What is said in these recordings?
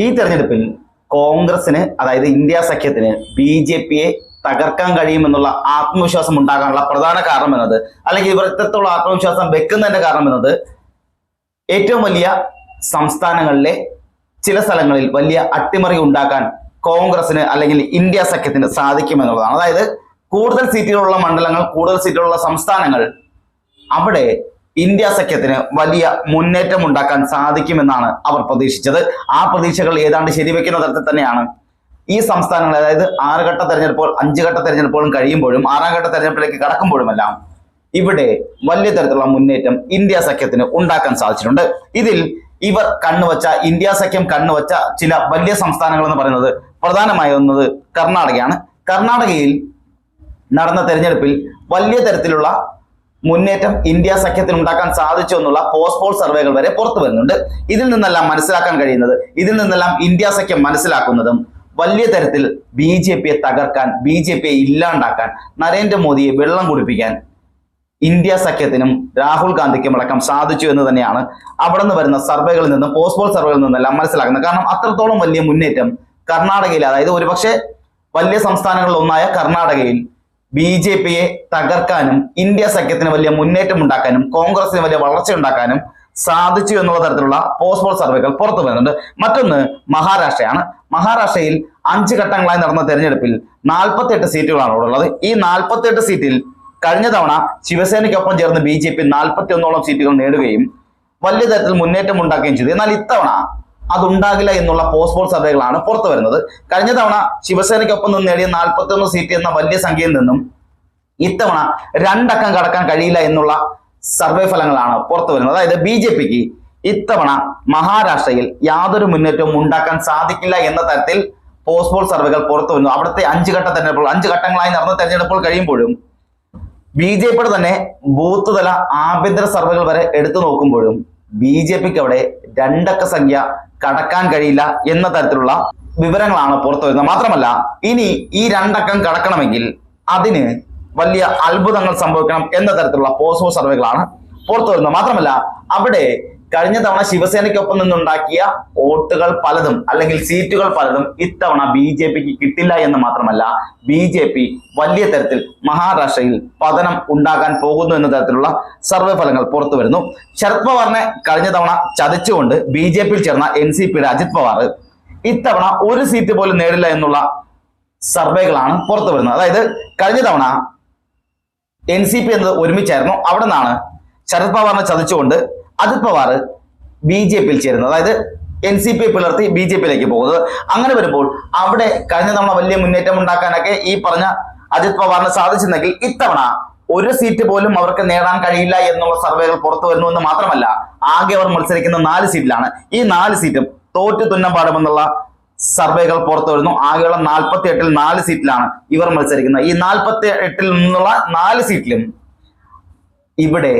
ഈ തെരഞ്ഞെടുപ്പിൽ കോൺഗ്രസിന് അതായത് ഇന്ത്യ സഖ്യത്തിന് ബി ജെ പിയെ തകർക്കാൻ കഴിയുമെന്നുള്ള ആത്മവിശ്വാസം ഉണ്ടാകാനുള്ള പ്രധാന കാരണം എന്നത് അല്ലെങ്കിൽ ഇവർ ഇത്രത്തോളം ആത്മവിശ്വാസം വെക്കുന്നതിന്റെ കാരണം എന്നത് ഏറ്റവും വലിയ സംസ്ഥാനങ്ങളിലെ ചില സ്ഥലങ്ങളിൽ വലിയ അട്ടിമറി ഉണ്ടാക്കാൻ കോൺഗ്രസിന് അല്ലെങ്കിൽ ഇന്ത്യ സഖ്യത്തിന് സാധിക്കുമെന്നുള്ളതാണ്. അതായത് കൂടുതൽ സീറ്റുകളുള്ള മണ്ഡലങ്ങൾ കൂടുതൽ സീറ്റുകളുള്ള സംസ്ഥാനങ്ങൾ അവിടെ ഇന്ത്യ സഖ്യത്തിന് വലിയ മുന്നേറ്റം ഉണ്ടാക്കാൻ സാധിക്കുമെന്നാണ് അവർ പ്രതീക്ഷിച്ചത്. ആ പ്രതീക്ഷകൾ ഏതാണ്ട് ശരിവെക്കുന്ന തരത്തിൽ തന്നെയാണ് ഈ സംസ്ഥാനങ്ങൾ. അതായത് ആറ് ഘട്ട തെരഞ്ഞെടുപ്പുകൾ അഞ്ച് ഘട്ട തെരഞ്ഞെടുപ്പുകളും കഴിയുമ്പോഴും ആറാം ഘട്ട തെരഞ്ഞെടുപ്പിലേക്ക് കടക്കുമ്പോഴുമെല്ലാം ഇവിടെ വലിയ തരത്തിലുള്ള മുന്നേറ്റം ഇന്ത്യ സഖ്യത്തിന് ഉണ്ടാക്കാൻ സാധിച്ചിട്ടുണ്ട്. ഇതിൽ ഇവർ കണ്ണുവച്ച ഇന്ത്യ സഖ്യം കണ്ണുവച്ച ചില വലിയ സംസ്ഥാനങ്ങൾ എന്ന് പറയുന്നത് പ്രധാനമായി വന്നത് കർണാടകയാണ്. കർണാടകയിൽ നടന്ന തെരഞ്ഞെടുപ്പിൽ വലിയ തരത്തിലുള്ള മുന്നേറ്റം ഇന്ത്യ സഖ്യത്തിന് ഉണ്ടാക്കാൻ സാധിച്ചു എന്നുള്ള പോസ്റ്റ് പോൾ സർവേകൾ വരെ പുറത്തു വരുന്നുണ്ട്. ഇതിൽ നിന്നെല്ലാം മനസ്സിലാക്കാൻ കഴിയുന്നത് ഇതിൽ നിന്നെല്ലാം ഇന്ത്യ സഖ്യം മനസ്സിലാക്കുന്നതും വലിയ തരത്തിൽ ബി ജെ പിയെ തകർക്കാൻ ബി ജെ പിയെ ഇല്ലാണ്ടാക്കാൻ നരേന്ദ്രമോദിയെ വെള്ളം കുടിപ്പിക്കാൻ ഇന്ത്യ സഖ്യത്തിനും രാഹുൽ ഗാന്ധിക്കും അടക്കം സാധിച്ചു എന്ന് തന്നെയാണ് അവിടെ നിന്ന് വരുന്ന സർവേകളിൽ നിന്നും പോസ്റ്റ് പോൾ സർവേകളിൽ നിന്നെല്ലാം മനസ്സിലാക്കുന്നത്. കാരണം അത്രത്തോളം വലിയ മുന്നേറ്റം കർണാടകയിൽ അതായത് ഒരുപക്ഷെ വലിയ സംസ്ഥാനങ്ങളിൽ ഒന്നായ കർണാടകയിൽ ബി ജെ പിയെ തകർക്കാനും ഇന്ത്യ സഖ്യത്തിന് വലിയ മുന്നേറ്റം ഉണ്ടാക്കാനും കോൺഗ്രസിന് വലിയ വളർച്ച ഉണ്ടാക്കാനും സാധിച്ചു എന്നുള്ള തരത്തിലുള്ള പോസ്റ്റ് പോൾ സർവേകൾ പുറത്തു വരുന്നുണ്ട്. മറ്റൊന്ന് മഹാരാഷ്ട്രയാണ്. മഹാരാഷ്ട്രയിൽ അഞ്ച് ഘട്ടങ്ങളായി നടന്ന തെരഞ്ഞെടുപ്പിൽ നാൽപ്പത്തെട്ട് സീറ്റുകളാണ് അവിടെ ഉള്ളത് ഈ നാൽപ്പത്തെട്ട് സീറ്റിൽ കഴിഞ്ഞ തവണ ശിവസേനയ്ക്കൊപ്പം ചേർന്ന് ബി ജെ പി നാൽപ്പത്തി ഒന്നോളം സീറ്റുകൾ നേടുകയും വലിയ തരത്തിൽ മുന്നേറ്റം ഉണ്ടാക്കുകയും ചെയ്തു. എന്നാൽ ഇത്തവണ അതുണ്ടാകില്ല എന്നുള്ള പോസ്റ്റ് പോൾ സർവേകളാണ് പുറത്തു വരുന്നത്. കഴിഞ്ഞ തവണ ശിവസേനയ്ക്കൊപ്പം നിന്ന് നേടിയ നാൽപ്പത്തി ഒന്ന് സീറ്റ് എന്ന വലിയ സംഖ്യയിൽ നിന്നും ഇത്തവണ രണ്ടക്കം കടക്കാൻ കഴിയില്ല എന്നുള്ള സർവേ ഫലങ്ങളാണ് പുറത്തു വരുന്നത്. അതായത് ബി ജെ പിക്ക് ഇത്തവണ മഹാരാഷ്ട്രയിൽ യാതൊരു മുന്നേറ്റവും ഉണ്ടാക്കാൻ സാധിക്കില്ല എന്ന തരത്തിൽ പോസ്റ്റ് പോൾ സർവേകൾ പുറത്തു വരുന്നു. അവിടുത്തെ അഞ്ച് ഘട്ട തെരഞ്ഞെടുപ്പുകൾ അഞ്ച് ഘട്ടങ്ങളായി നടന്ന തെരഞ്ഞെടുപ്പുകൾ കഴിയുമ്പോഴും ബി ജെ പിയുടെ തന്നെ ബൂത്ത് തല ആഭ്യന്തര സർവേകൾ വരെ എടുത്തു നോക്കുമ്പോഴും ബി ജെ പിക്ക് അവിടെ രണ്ടക്ക സംഖ്യ കടക്കാൻ കഴിയില്ല എന്ന തരത്തിലുള്ള വിവരങ്ങളാണ് പുറത്തു വരുന്നത്. മാത്രമല്ല ഇനി ഈ രണ്ടക്കം കടക്കണമെങ്കിൽ അതിന് വലിയ അത്ഭുതങ്ങൾ സംഭവിക്കണം എന്ന തരത്തിലുള്ള പോസ്റ്റോ സർവേകളാണ് പുറത്തു വരുന്നത്. മാത്രമല്ല അവിടെ കഴിഞ്ഞ തവണ ശിവസേനയ്ക്കൊപ്പം നിന്നുണ്ടാക്കിയ വോട്ടുകൾ പലതും അല്ലെങ്കിൽ സീറ്റുകൾ പലതും ഇത്തവണ ബി ജെ പിക്ക് കിട്ടില്ല എന്ന് മാത്രമല്ല ബി ജെ പി വലിയ തരത്തിൽ മഹാരാഷ്ട്രയിൽ പതനം ഉണ്ടാകാൻ പോകുന്നു എന്ന തരത്തിലുള്ള സർവേ ഫലങ്ങൾ പുറത്തു വരുന്നു. ശരത് പവാറിനെ കഴിഞ്ഞ തവണ ചതിച്ചുകൊണ്ട് ബി ജെ പിയിൽ ചേർന്ന എൻ സി പിയുടെ അജിത് പവാർ ഇത്തവണ ഒരു സീറ്റ് പോലും നേടില്ല എന്നുള്ള സർവേകളാണ് പുറത്തു വരുന്നത്. അതായത് കഴിഞ്ഞ തവണ എൻ സി പി എന്നത് ഒരുമിച്ചായിരുന്നു. അവിടെ നിന്നാണ് ശരത് പവാറിനെ ചതിച്ചുകൊണ്ട് അജിത് പവാർ ബി ജെ പിയിൽ ചേരുന്നത് അതായത് എൻ സി പി പിളർത്തി ബി ജെ പിയിലേക്ക് പോകുന്നത്. അങ്ങനെ വരുമ്പോൾ അവിടെ കഴിഞ്ഞ തവണ വലിയ മുന്നേറ്റം ഉണ്ടാക്കാനൊക്കെ ഈ പറഞ്ഞ അജിത് പവാറിന് സാധിച്ചിരുന്നെങ്കിൽ ഇത്തവണ ഒരു സീറ്റ് പോലും അവർക്ക് നേടാൻ കഴിയില്ല എന്നുള്ള സർവേകൾ പുറത്തു വരുന്നു എന്ന് മാത്രമല്ല ആകെ അവർ മത്സരിക്കുന്ന നാല് സീറ്റിലാണ്. ഈ നാല് സീറ്റും തോറ്റു തുന്നം പാടുമെന്നുള്ള സർവേകൾ പുറത്തു വരുന്നു. ആകെയുള്ള നാൽപ്പത്തി എട്ടിൽ നാല് സീറ്റിലാണ് ഇവർ മത്സരിക്കുന്നത്. ഈ നാൽപ്പത്തി എട്ടിൽ നിന്നുള്ള നാല് സീറ്റിലും ഇവിടെ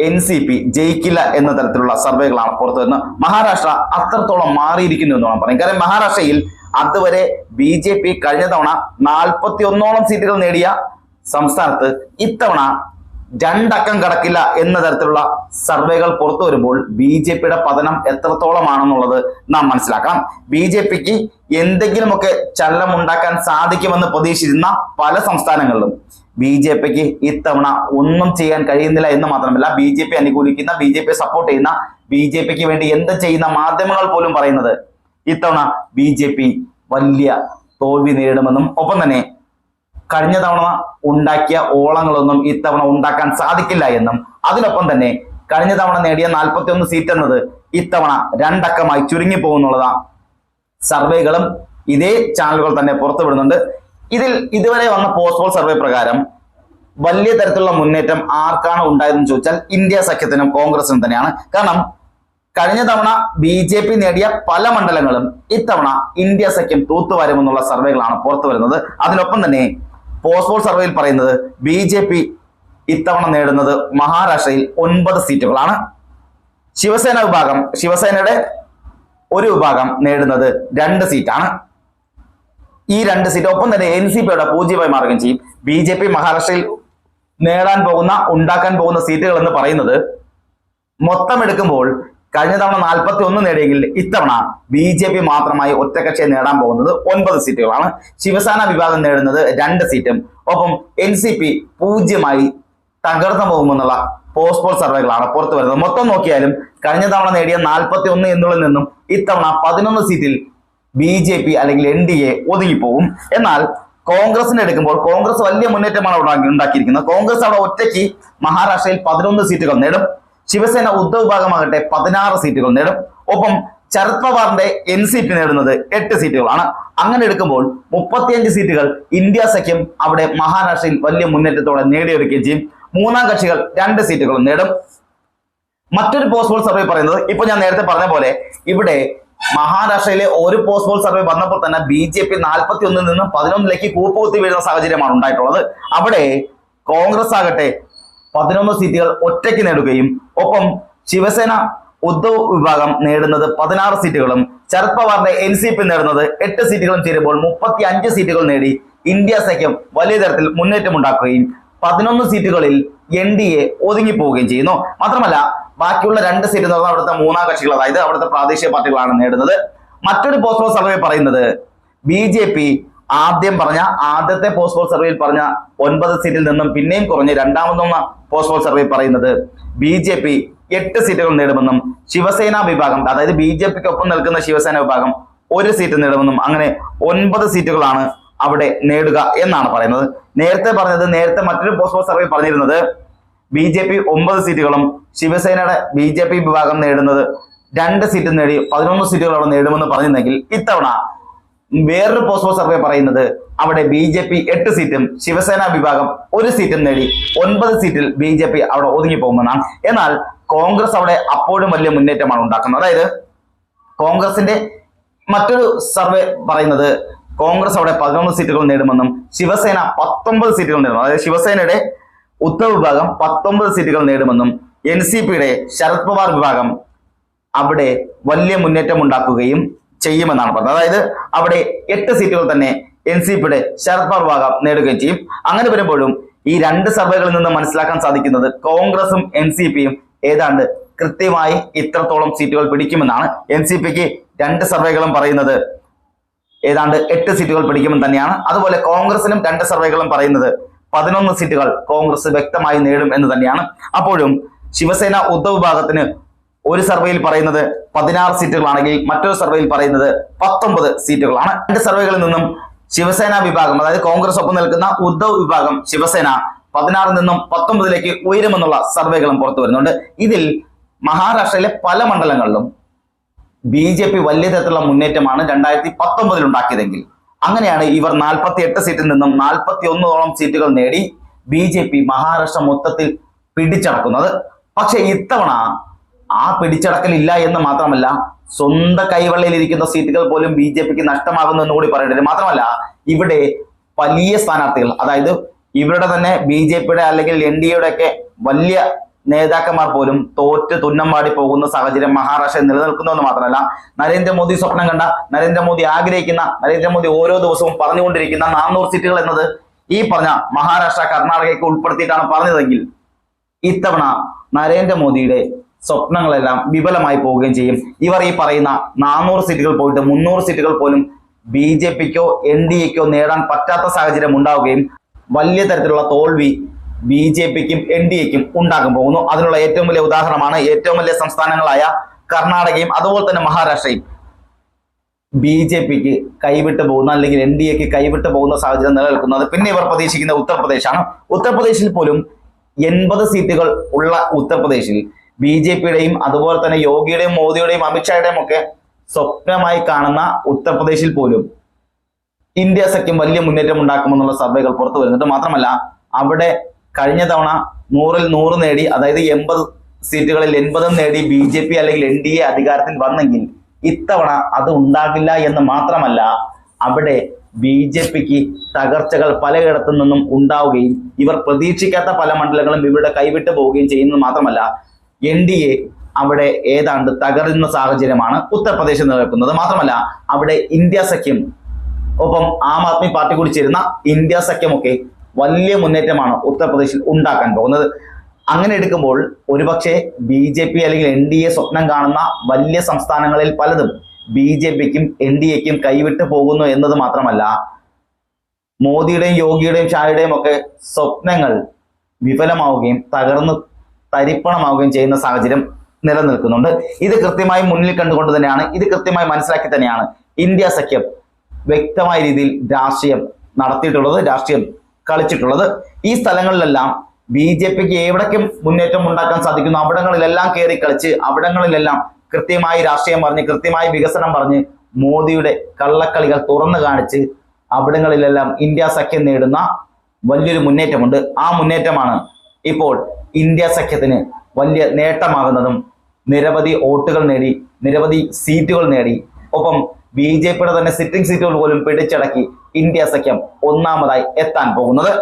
എൻ സി പി ജയിക്കില്ല എന്ന തരത്തിലുള്ള സർവേകളാണ് പുറത്തു വരുന്നത് മഹാരാഷ്ട്ര അത്രത്തോളം മാറിയിരിക്കുന്നു എന്ന് വേണം പറയാം കാരണം മഹാരാഷ്ട്രയിൽ അതുവരെ ബി ജെ പി കഴിഞ്ഞ തവണ നാൽപ്പത്തി ഒന്നോളം സീറ്റുകൾ നേടിയ സംസ്ഥാനത്ത് ഇത്തവണ രണ്ടക്കം കടക്കില്ല എന്ന തരത്തിലുള്ള സർവേകൾ പുറത്തു വരുമ്പോൾ ബി ജെ പിയുടെ പതനം എത്രത്തോളമാണെന്നുള്ളത് നാം മനസ്സിലാക്കണം. ബി ജെ പിക്ക് എന്തെങ്കിലുമൊക്കെ ചലനം ഉണ്ടാക്കാൻ സാധിക്കുമെന്ന് പ്രതീക്ഷിച്ചിരുന്ന പല സംസ്ഥാനങ്ങളിലും ബി ജെ പിക്ക് ഇത്തവണ ഒന്നും ചെയ്യാൻ കഴിയുന്നില്ല എന്ന് മാത്രമല്ല ബി ജെ പി അനുകൂലിക്കുന്ന ബി ജെ പി സപ്പോർട്ട് ചെയ്യുന്ന ബി ജെ പിക്ക് വേണ്ടി എന്ത് ചെയ്യുന്ന മാധ്യമങ്ങൾ പോലും പറയുന്നത് ഇത്തവണ ബി ജെ പി വലിയ തോൽവി നേരിടുമെന്നും ഒപ്പം തന്നെ കഴിഞ്ഞ തവണ ഉണ്ടാക്കിയ ഓളങ്ങളൊന്നും ഇത്തവണ ഉണ്ടാക്കാൻ സാധിക്കില്ല എന്നും അതിനൊപ്പം തന്നെ കഴിഞ്ഞ തവണ നേടിയ നാൽപ്പത്തി ഒന്ന് സീറ്റ് എന്നത് ഇത്തവണ രണ്ടക്കമായി ചുരുങ്ങി പോകുന്നുള്ളതാണ് സർവേകളും ഇതേ ചാനലുകൾ തന്നെ പുറത്തുവിടുന്നുണ്ട്. ഇതിൽ ഇതുവരെ വന്ന പോസ്റ്റ് പോൾ സർവേ പ്രകാരം വലിയ തരത്തിലുള്ള മുന്നേറ്റം ആർക്കാണ് ഉണ്ടായതെന്ന് ചോദിച്ചാൽ ഇന്ത്യ സഖ്യത്തിനും കോൺഗ്രസിനും തന്നെയാണ്. കാരണം കഴിഞ്ഞ തവണ ബി ജെ പി നേടിയ പല മണ്ഡലങ്ങളും ഇത്തവണ ഇന്ത്യ സഖ്യം തൂത്തുവാരുമെന്നുള്ള സർവേകളാണ് പുറത്തു വരുന്നത് അതിനൊപ്പം തന്നെ പോസ്റ്റ് പോൾ സർവേയിൽ പറയുന്നത് ബി ജെ പി ഇത്തവണ നേടുന്നത് മഹാരാഷ്ട്രയിൽ ഒൻപത് സീറ്റുകളാണ്. ശിവസേന വിഭാഗം ശിവസേനയുടെ ഒരു വിഭാഗം നേടുന്നത് രണ്ട് സീറ്റാണ്. ഈ രണ്ട് സീറ്റ് ഒപ്പം തന്നെ എൻ സി പിയുടെ പൂജ്യമായി മാറുകയും ചെയ്യും. ബി ജെ പി മഹാരാഷ്ട്രയിൽ നേടാൻ പോകുന്ന ഉണ്ടാക്കാൻ പോകുന്ന സീറ്റുകൾ എന്ന് പറയുന്നത് മൊത്തം എടുക്കുമ്പോൾ കഴിഞ്ഞ തവണ നാൽപ്പത്തി ഒന്ന് നേടിയെങ്കിൽ ഇത്തവണ ബി ജെ പി മാത്രമായി ഒറ്റകക്ഷി നേടാൻ പോകുന്നത് ഒൻപത് സീറ്റുകളാണ്. ശിവസേന വിഭാഗം നേടുന്നത് രണ്ട് സീറ്റും. ഒപ്പം എൻ സി പി പൂജ്യമായി തകർന്നു പോകുമെന്നുള്ള പോസ്റ്റ് പോൾ സർവേകളാണ് പുറത്തു വരുന്നത്. മൊത്തം നോക്കിയാലും കഴിഞ്ഞ തവണ നേടിയ നാൽപ്പത്തി ഒന്ന് എന്നുള്ളിൽ നിന്നും ഇത്തവണ പതിനൊന്ന് സീറ്റിൽ ബി ജെ പി അല്ലെങ്കിൽ എൻ ഡി എ ഒതുങ്ങിപ്പോകും. എന്നാൽ കോൺഗ്രസിനെ എടുക്കുമ്പോൾ കോൺഗ്രസ് വലിയ മുന്നേറ്റമാണ് അവിടെ ഉണ്ടാക്കിയിരിക്കുന്നത്. കോൺഗ്രസ് അവിടെ ഒറ്റയ്ക്ക് മഹാരാഷ്ട്രയിൽ പതിനൊന്ന് സീറ്റുകൾ നേടും. ശിവസേന ഉദ്ധവ് ഭാഗമാകട്ടെ പതിനാറ് സീറ്റുകൾ നേടും. ഒപ്പം ശരത് പവാറിന്റെ എൻ സി പി നേടുന്നത് എട്ട് സീറ്റുകളാണ്. അങ്ങനെ എടുക്കുമ്പോൾ മുപ്പത്തിയഞ്ച് സീറ്റുകൾ ഇന്ത്യ സഖ്യം അവിടെ മഹാരാഷ്ട്രയിൽ വലിയ മുന്നേറ്റത്തോടെ നേടിയെടുക്കുകയും ചെയ്യും. മൂന്നാം കക്ഷികൾ രണ്ട് സീറ്റുകളും നേടും. മറ്റൊരു പോസ്റ്റ് പോൾ സർവേ പറയുന്നത് ഇപ്പൊ ഞാൻ നേരത്തെ പറഞ്ഞ പോലെ ഇവിടെ മഹാരാഷ്ട്രയിലെ ഒരു പോസ്റ്റ് പോൾ സർവേ വന്നപ്പോൾ തന്നെ ബി ജെ പി നാൽപ്പത്തി ഒന്നിൽ നിന്നും പതിനൊന്നിലേക്ക് കൂപ്പുകുത്തി വീഴുന്ന സാഹചര്യമാണ് ഉണ്ടായിട്ടുള്ളത്. അവിടെ കോൺഗ്രസ് ആകട്ടെ പതിനൊന്ന് സീറ്റുകൾ ഒറ്റയ്ക്ക് നേടുകയും ഒപ്പം ശിവസേന ഉദ്ധവ് വിഭാഗം നേടുന്നത് പതിനാറ് സീറ്റുകളും ശരത് പവാറിന്റെ എൻ സി പി നേടുന്നത് എട്ട് സീറ്റുകളും ചേരുമ്പോൾ മുപ്പത്തി അഞ്ച് സീറ്റുകൾ നേടി ഇന്ത്യ സഖ്യം വലിയ തരത്തിൽ മുന്നേറ്റമുണ്ടാക്കുകയും പതിനൊന്ന് സീറ്റുകളിൽ എൻ ഡി എ ഒതുങ്ങിപ്പോവുകയും ചെയ്യുന്നു. മാത്രമല്ല ബാക്കിയുള്ള രണ്ട് സീറ്റ് എന്ന് പറഞ്ഞാൽ അവിടുത്തെ മൂന്നാം കക്ഷികൾ അതായത് അവിടുത്തെ പ്രാദേശിക പാർട്ടികളാണ് നേടുന്നത്. മറ്റൊരു പോസ്റ്റ് സർവേ പറയുന്നത് ബി ജെ പി ആദ്യം പറഞ്ഞ ആദ്യത്തെ പോസ്റ്റ് പോൾ സർവേയിൽ പറഞ്ഞ ഒൻപത് സീറ്റിൽ നിന്നും പിന്നെയും കുറഞ്ഞ് രണ്ടാമതൊന്ന പോസ്റ്റ് പോൾ സർവേ പറയുന്നത് ബി ജെ പി എട്ട് സീറ്റുകൾ നേടുമെന്നും ശിവസേന വിഭാഗം അതായത് ബി ജെ പിക്ക് ഒപ്പം നിൽക്കുന്ന ശിവസേന വിഭാഗം ഒരു സീറ്റ് നേടുമെന്നും അങ്ങനെ ഒൻപത് സീറ്റുകളാണ് അവിടെ നേടുക എന്നാണ് പറയുന്നത്. നേരത്തെ പറഞ്ഞത് നേരത്തെ മറ്റൊരു പോസ്റ്റ് പോൾ സർവേ പറഞ്ഞിരുന്നത് ബി ജെ പി ഒമ്പത് സീറ്റുകളും ശിവസേനയുടെ ബി ജെ പി വിഭാഗം നേടുന്നത് രണ്ട് സീറ്റ് നേടി പതിനൊന്ന് സീറ്റുകൾ അവിടെ നേടുമെന്ന് പറഞ്ഞിരുന്നെങ്കിൽ ഇത്തവണ വേറൊരു പോസ്റ്റ് സർവേ പറയുന്നത് അവിടെ ബി ജെ പി എട്ട് സീറ്റും ശിവസേന വിഭാഗം ഒരു സീറ്റും നേടി ഒൻപത് സീറ്റിൽ ബി ജെ പി അവിടെ ഒതുങ്ങിപ്പോകുമെന്നാണ് എന്നാൽ കോൺഗ്രസ് അവിടെ അപ്പോഴും വലിയ മുന്നേറ്റമാണ് ഉണ്ടാക്കുന്നത്. അതായത് കോൺഗ്രസിന്റെ മറ്റൊരു സർവേ പറയുന്നത് കോൺഗ്രസ് അവിടെ പതിനൊന്ന് സീറ്റുകൾ നേടുമെന്നും ശിവസേന പത്തൊമ്പത് സീറ്റുകൾ നേടും അതായത് ശിവസേനയുടെ ഉത്തർ വിഭാഗം പത്തൊമ്പത് സീറ്റുകൾ നേടുമെന്നും എൻ സി പിയുടെ ശരത് പവാർ വിഭാഗം അവിടെ വലിയ മുന്നേറ്റം ഉണ്ടാക്കുകയും ചെയ്യുമെന്നാണ് പറഞ്ഞത്. അതായത് അവിടെ എട്ട് സീറ്റുകൾ തന്നെ എൻ സി പിയുടെ ശരത് പവാർ ഭാഗം നേടുകയും ചെയ്യും. അങ്ങനെ വരുമ്പോഴും ഈ രണ്ട് സർവേകളിൽ നിന്ന് മനസ്സിലാക്കാൻ സാധിക്കുന്നത് കോൺഗ്രസും എൻ സി പിയും ഏതാണ്ട് കൃത്യമായി ഇത്രത്തോളം സീറ്റുകൾ പിടിക്കുമെന്നാണ്. എൻ സി പിക്ക് രണ്ട് സർവേകളും പറയുന്നത് ഏതാണ്ട് എട്ട് സീറ്റുകൾ പിടിക്കുമെന്ന് തന്നെയാണ്. അതുപോലെ കോൺഗ്രസിനും രണ്ട് സർവേകളും പറയുന്നത് പതിനൊന്ന് സീറ്റുകൾ കോൺഗ്രസ് വ്യക്തമായി നേടും എന്ന് തന്നെയാണ്. അപ്പോഴും ശിവസേന ഉദ്ധവ് വിഭാഗത്തിന് ഒരു സർവേയിൽ പറയുന്നത് പതിനാറ് സീറ്റുകളാണെങ്കിൽ മറ്റൊരു സർവേയിൽ പറയുന്നത് പത്തൊമ്പത് സീറ്റുകളാണ്. രണ്ട് സർവേകളിൽ നിന്നും ശിവസേന വിഭാഗം അതായത് കോൺഗ്രസ് ഒപ്പം നിൽക്കുന്ന ഉദ്ധവ് വിഭാഗം ശിവസേന പതിനാറിൽ നിന്നും പത്തൊമ്പതിലേക്ക് ഉയരുമെന്നുള്ള സർവേകളും പുറത്തു വരുന്നുണ്ട്. ഇതിൽ മഹാരാഷ്ട്രയിലെ പല മണ്ഡലങ്ങളിലും ബി ജെ പി വലിയ തരത്തിലുള്ള മുന്നേറ്റമാണ് രണ്ടായിരത്തി പത്തൊമ്പതിൽ ഉണ്ടാക്കിയതെങ്കിൽ. അങ്ങനെയാണ് ഇവർ നാൽപ്പത്തി എട്ട് സീറ്റിൽ നിന്നും നാൽപ്പത്തി ഒന്നോളം സീറ്റുകൾ നേടി ബി ജെ പി മഹാരാഷ്ട്ര മൊത്തത്തിൽ പിടിച്ചടക്കുന്നത്. പക്ഷെ ഇത്തവണ ആ പിടിച്ചടക്കലില്ല എന്ന് മാത്രമല്ല സ്വന്തം കൈവെള്ളയിലിരിക്കുന്ന സീറ്റുകൾ പോലും ബി ജെ പിക്ക് നഷ്ടമാകുന്നു എന്ന് കൂടി പറയേണ്ടത് മാത്രമല്ല ഇവിടെ വലിയ സ്ഥാനാർത്ഥികൾ അതായത് ഇവരുടെ തന്നെ ബി ജെ പിയുടെ അല്ലെങ്കിൽ എൻ ഡി എയുടെ ഒക്കെ വലിയ നേതാക്കന്മാർ പോലും തോറ്റ് തുന്നമ്പാടി പോകുന്ന സാഹചര്യം മഹാരാഷ്ട്രയിൽ നിലനിൽക്കുന്നു എന്ന് മാത്രമല്ല നരേന്ദ്രമോദി സ്വപ്നം കണ്ട നരേന്ദ്രമോദി ആഗ്രഹിക്കുന്ന നരേന്ദ്രമോദി ഓരോ ദിവസവും പറഞ്ഞുകൊണ്ടിരിക്കുന്ന നാനൂറ് സീറ്റുകൾ എന്നത് ഈ പറഞ്ഞ മഹാരാഷ്ട്ര കർണാടകയ്ക്ക് ഉൾപ്പെടുത്തിയിട്ടാണ് പറഞ്ഞതെങ്കിൽ ഇത്തവണ നരേന്ദ്രമോദിയുടെ സ്വപ്നങ്ങളെല്ലാം വിഫലമായി പോവുകയും ചെയ്യും. ഇവർ ഈ പറയുന്ന നാനൂറ് സീറ്റുകൾ പോയിട്ട് മുന്നൂറ് സീറ്റുകൾ പോലും ബി ജെ പിക്കോ എൻ ഡി എക്കോ നേടാൻ പറ്റാത്ത സാഹചര്യം ഉണ്ടാവുകയും വലിയ തരത്തിലുള്ള തോൽവി ബി ജെ പിക്കും എൻ ഡി എക്കും ഉണ്ടാക്കാൻ പോകുന്നു. അതിനുള്ള ഏറ്റവും വലിയ ഉദാഹരണമാണ് ഏറ്റവും വലിയ സംസ്ഥാനങ്ങളായ കർണാടകയും അതുപോലെ തന്നെ മഹാരാഷ്ട്രയും. ബി ജെ പിക്ക് കൈവിട്ട് പോകുന്ന അല്ലെങ്കിൽ എൻ ഡി എക്ക് കൈവിട്ട് പോകുന്ന സാഹചര്യം നിലനിൽക്കുന്നത് പിന്നെ ഇവർ പ്രതീക്ഷിക്കുന്ന ഉത്തർപ്രദേശാണ്. ഉത്തർപ്രദേശിൽ പോലും എൺപത് സീറ്റുകൾ ഉള്ള ഉത്തർപ്രദേശിൽ ബി ജെ പിയുടെയും അതുപോലെ തന്നെ യോഗിയുടെയും മോദിയുടെയും അമിത്ഷായുടെയും ഒക്കെ സ്വപ്നമായി കാണുന്ന ഉത്തർപ്രദേശിൽ പോലും ഇന്ത്യ സഖ്യം വലിയ മുന്നേറ്റം ഉണ്ടാക്കുമെന്നുള്ള സർവേകൾ പുറത്തു വരുന്നത് മാത്രമല്ല അവിടെ കഴിഞ്ഞ തവണ നൂറിൽ നൂറ് നേടി അതായത് എൺപത് സീറ്റുകളിൽ എൺപതും നേടി ബി ജെ പി അല്ലെങ്കിൽ എൻ ഡി എ അധികാരത്തിൽ വന്നെങ്കിൽ ഇത്തവണ അത് ഉണ്ടാകില്ല എന്ന് മാത്രമല്ല അവിടെ ബി ജെ പിക്ക് തകർച്ചകൾ പലയിടത്തു നിന്നും ഉണ്ടാവുകയും ഇവർ പ്രതീക്ഷിക്കാത്ത പല മണ്ഡലങ്ങളും ഇവരുടെ കൈവിട്ടു പോവുകയും ചെയ്യുന്നത് മാത്രമല്ല എൻ ഡി എ അവിടെ ഏതാണ്ട് തകരുന്ന സാഹചര്യമാണ് ഉത്തർപ്രദേശിൽ നിലനിൽക്കുന്നത്. മാത്രമല്ല അവിടെ ഇന്ത്യ സഖ്യം ഒപ്പം ആം ആദ്മി പാർട്ടി കൂടി ചേരുന്ന ഇന്ത്യ സഖ്യമൊക്കെ വലിയ മുന്നേറ്റമാണ് ഉത്തർപ്രദേശിൽ ഉണ്ടാക്കാൻ പോകുന്നത്. അങ്ങനെ എടുക്കുമ്പോൾ ഒരുപക്ഷെ ബി ജെ പി അല്ലെങ്കിൽ എൻ ഡി എ സ്വപ്നം കാണുന്ന വലിയ സംസ്ഥാനങ്ങളിൽ പലതും ബി ജെ പിക്കും എൻ ഡി എക്കും കൈവിട്ട് പോകുന്നു എന്നത് മാത്രമല്ല മോദിയുടെയും യോഗിയുടെയും ഷായുടെയും ഒക്കെ സ്വപ്നങ്ങൾ വിഫലമാവുകയും തകർന്ന് തരിപ്പണമാവുകയും ചെയ്യുന്ന സാഹചര്യം നിലനിൽക്കുന്നുണ്ട്. ഇത് കൃത്യമായി മുന്നിൽ കണ്ടുകൊണ്ട് തന്നെയാണ് ഇത് കൃത്യമായി മനസ്സിലാക്കി തന്നെയാണ് ഇന്ത്യ സഖ്യം വ്യക്തമായ രീതിയിൽ രാഷ്ട്രീയം നടത്തിയിട്ടുള്ളത് രാഷ്ട്രീയം കളിച്ചിട്ടുള്ളത്. ഈ സ്ഥലങ്ങളിലെല്ലാം ബി ജെ പിക്ക് എവിടേക്ക് മുന്നേറ്റം ഉണ്ടാക്കാൻ സാധിക്കുന്നു. അവിടങ്ങളിലെല്ലാം കയറി കളിച്ച് അവിടങ്ങളിലെല്ലാം കൃത്യമായി രാഷ്ട്രീയം പറഞ്ഞ് കൃത്യമായി വികസനം പറഞ്ഞ് മോദിയുടെ കള്ളക്കളികൾ തുറന്നു കാണിച്ച് അവിടങ്ങളിലെല്ലാം ഇന്ത്യ സഖ്യം നേടുന്ന വലിയൊരു മുന്നേറ്റമുണ്ട്. ആ മുന്നേറ്റമാണ് ഇപ്പോൾ ഇന്ത്യ സഖ്യത്തിന് വലിയ നേട്ടമാകുന്നതും നിരവധി വോട്ടുകൾ നേടി നിരവധി സീറ്റുകൾ നേടി. ഒപ്പം ബി ജെ പിയുടെ തന്നെ സിറ്റിംഗ് സീറ്റുകൾ പോലും പിടിച്ചടക്കി ഇന്ത്യ സഖ്യം ഒന്നാമതായി എത്താൻ പോകുന്നത്.